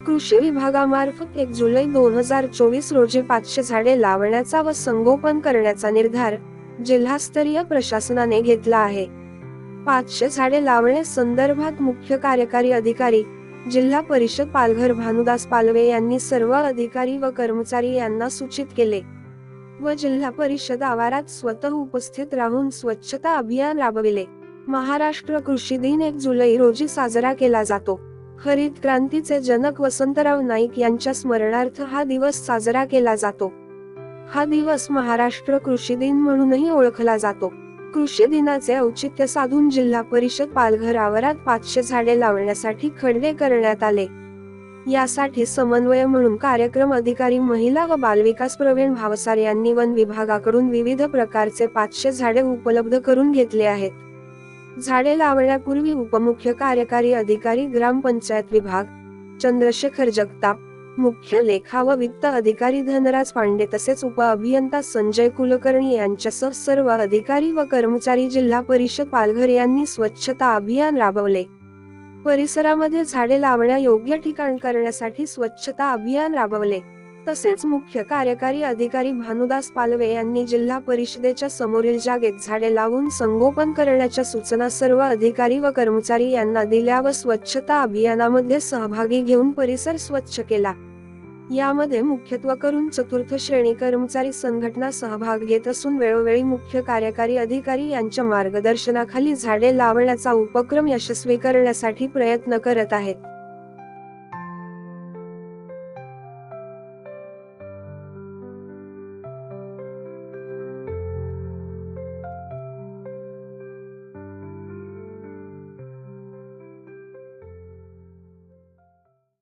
कृषी विभागामार्फत एक जुलै दोन हजार चोवीस रोजी पाचशे झाडे लावण्याचा व संगोपन करण्याचा निर्धार जिल्हास्तरीय प्रशासनाने घेतला आहे. पाचशे झाडे लावण्या संदर्भात मुख्य कार्यकारी अधिकारी जिल्हा परिषद पालघर भानुदास पालवे यांनी सर्व अधिकारी व कर्मचारी यांना सूचित केले. व जिल्हा परिषद आवारात स्वतः उपस्थित राहून स्वच्छता अभियान राबविले. महाराष्ट्र कृषी दिन एक जुलै रोजी साजरा केला जातो. हरित क्रांतीचे जनक वसंतराव नाईक यांच्या स्मरणार्थ हा दिवस साजरा केला जातो. हा दिवस महाराष्ट्र कृषी दिन म्हणूनही ओळखला जातो. कृषी दिनाचे औचित्य साधून जिल्हा परिषद पालघर आवारात पाचशे झाडे लावण्यासाठी खडले करण्यात आले. यासाठी समन्वय म्हणून कार्यक्रम अधिकारी महिला व बालविकास प्रवीण भावसार यांनी वन विभागाकडून विविध प्रकारचे पाचशे झाडे उपलब्ध करून घेतले आहेत. झाडे लावण्यापूर्वी उपमुख्य कार्यकारी अधिकारी ग्रामपंचायत विभाग चंद्रशेखर जगताप मुख्य लेखा व वित्त अधिकारी धनराज पांडे तसेच उप अभियंता संजय कुलकर्णी यांच्यासह सर्व अधिकारी व कर्मचारी जिल्हा परिषद पालघर यांनी स्वच्छता अभियान राबवले. परिसरामध्ये झाडे लावण्या योग्य ठिकाण करण्यासाठी स्वच्छता अभियान राबवले. तसेच मुख्य कार्यकारी अधिकारी भानुदास पालवे यांनी जिल्हा परिषदेच्या समोरील जागेत झाडे लावून संगोपन करण्याच्या सूचना सर्व अधिकारी व कर्मचारी यांना दिल्या व स्वच्छता अभियानामध्ये सहभागी घेऊन परिसर स्वच्छ केला. यामध्ये मुख्यत्व करून चतुर्थ श्रेणी कर्मचारी संघटना सहभाग घेत असून वेळोवेळी मुख्य कार्यकारी अधिकारी यांच्या मार्गदर्शनाखाली झाडे लावण्याचा उपक्रम यशस्वी करण्यासाठी प्रयत्न करत आहेत.